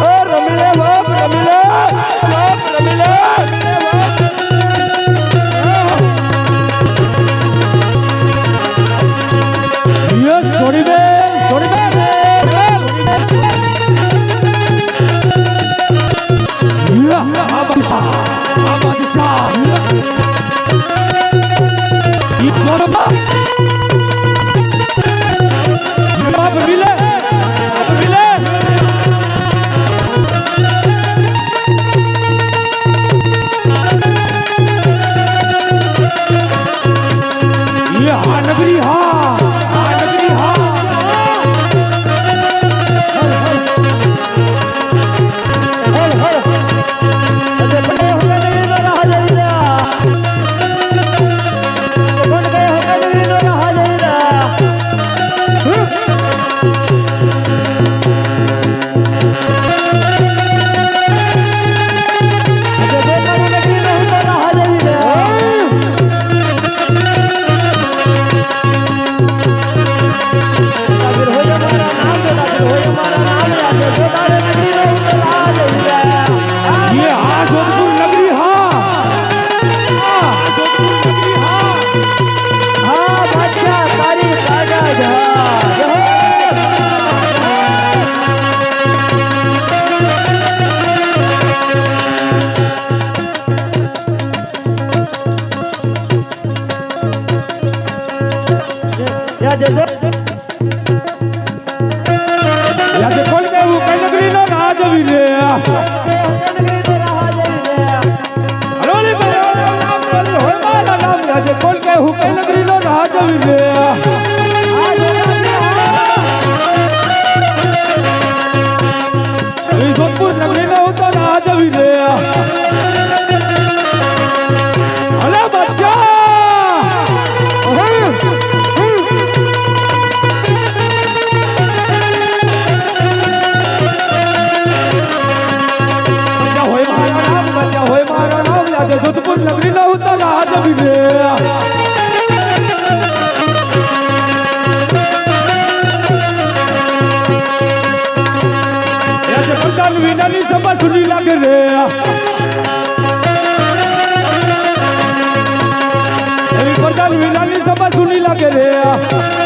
રમી લે બાપ રમી બાપ રમી લે બાપ યાદ કોણ કનગરીનો રાજ વિલે અરોલી ભાઈ નામ બોલ હોય મારા નામ યાદ કોણ કહેવું કનગરીનો રાજ વિલે જોધપુર નગરીનો તો રાજ વિલે અલે બચ્ચા વિનાની સભા સુધી લાગે રે પ્રધાન વિનાની સભા સુધી લાગે રે.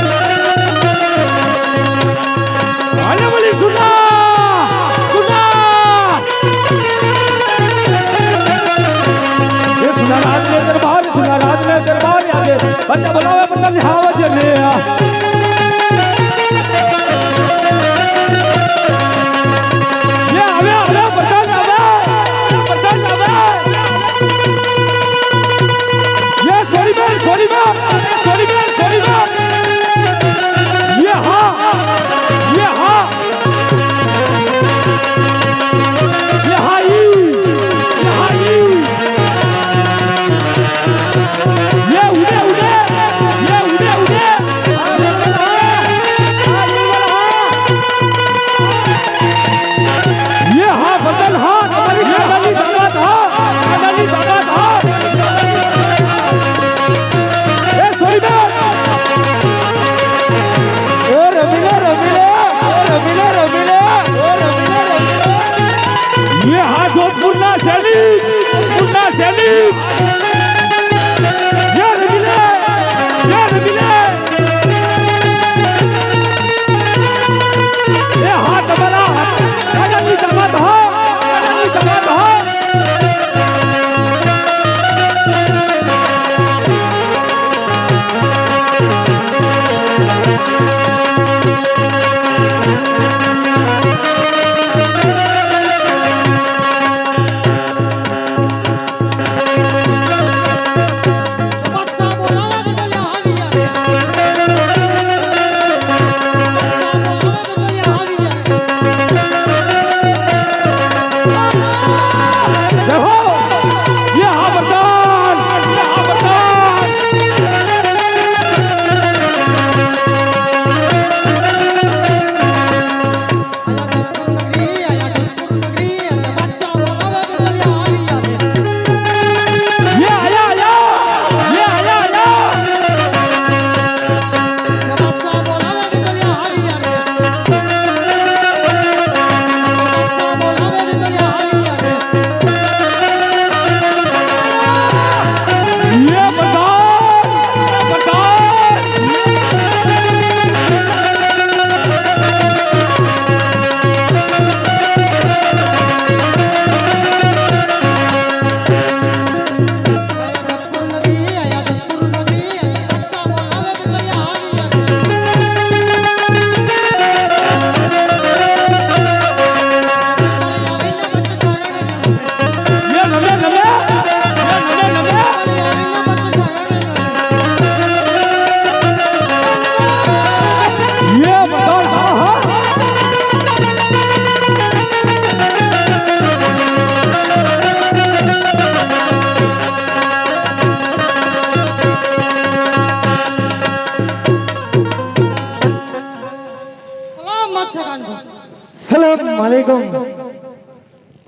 अच्छा बनावे बंदा निहावा जने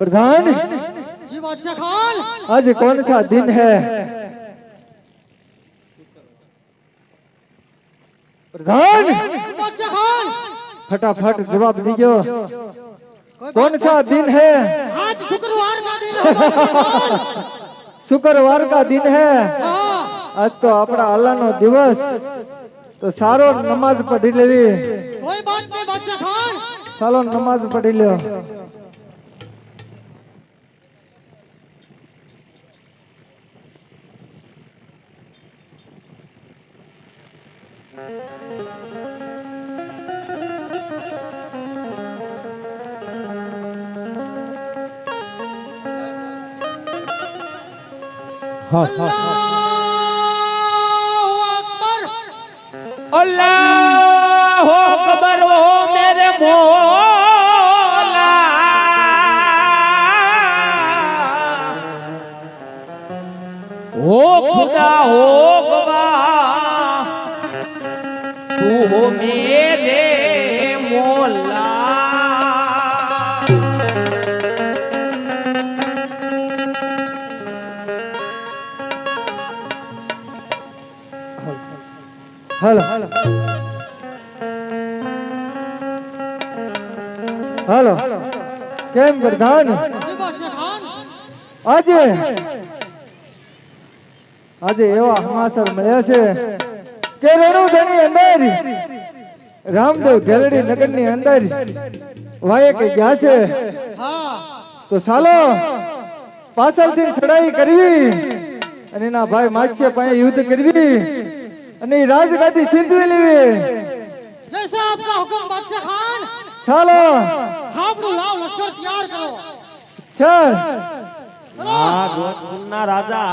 सलाम वालेकुम प्रधान जी बादशाह खान आज कौन सा दिन है प्रधान जी बादशाह खान फटाफट जवाब दीजिए कोई कौन बात- सा दिन है आज शुक्रवार का दिन है बादशाह खान। શુક્રવાર કા દિન હે हाँ આજ તો આપણા અલ્લાહનો દિવસ તો સારો નમાઝ પઢી લેવી कोई बात नहीं बादशाह खान ચાલો નમાઝ પઢી લ્યો હા હા अल्लाहु अकबर अल्लाह हो मेरे मौला हो खुदा हो હલો. હલો. હલો કેમ પ્રધાન આજે? આજે એવા સમાચાર મળ્યા છે કે રણુધણી અંદર રામદેવ ઢેલડી નગરની અંદર વાયકે ગયા છે? તો ચાલો પાછળથી સડાઈ કરવી અને એના ભાઈ માછે પાસે યુદ્ધ કરવી. અને રાજગાદી સિંધવી લેવી જૈસા આપકા હુકમ બાદશાહ ખાન. ચાલો. આપણું લાવ લશ્કર તૈયાર કરો. ચાલ. આ ગોતના રાજા